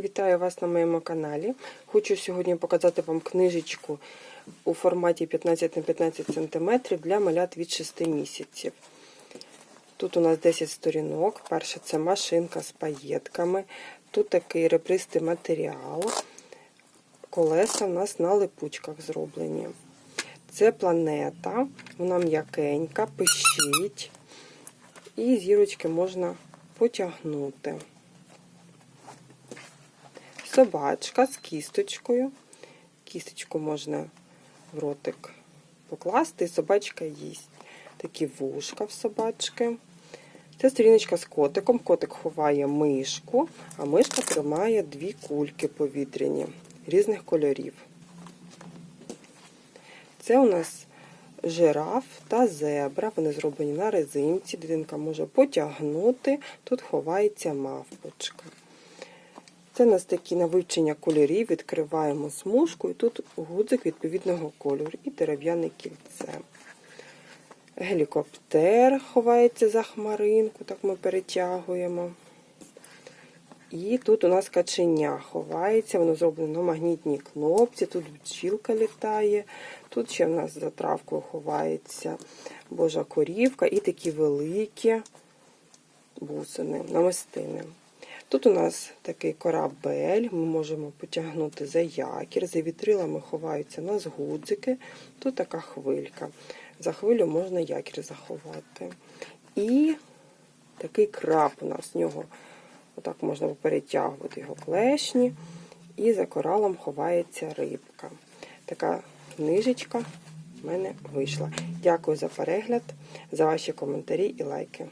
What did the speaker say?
Вітаю вас на моєму каналі. Хочу сьогодні показати вам книжечку у форматі 15 на 15 см для малят від 6 місяців. Тут у нас 10 сторінок. Перше це машинка з паєтками. Тут такий ребристий матеріал. Колеса у нас на липучках зроблені. Це планета, вона м'якенька, пищить. І зірочки можна потягнути. Собачка з кісточкою. Кісточку можна в ротик покласти, і собачка їсть. Такі вушка в собачки. Це сторіночка з котиком. Котик ховає мишку, а мишка тримає дві кульки повітряні різних кольорів. Це у нас жираф та зебра. Вони зроблені на резинці. Дитинка може потягнути. Тут ховається мавпочка. Це у нас такі на вивчення кольорів. Відкриваємо смужку, і тут гудзик відповідного кольору і дерев'яне кільце. Гелікоптер ховається за хмаринку, так ми перетягуємо. І тут у нас каченя ховається, воно зроблено на магнітній кнопці, тут бджілка літає, тут ще в нас за травкою ховається божа корівка і такі великі бусини, намистини. Тут у нас такий корабель, ми можемо потягнути за якір, за вітрилами ховаються у нас гудзики, тут така хвилька. За хвилю можна якір заховати. І такий краб у нас в нього. Отак можна перетягувати його клешні. І за коралом ховається рибка. Така книжечка в мене вийшла. Дякую за перегляд, за ваші коментарі і лайки.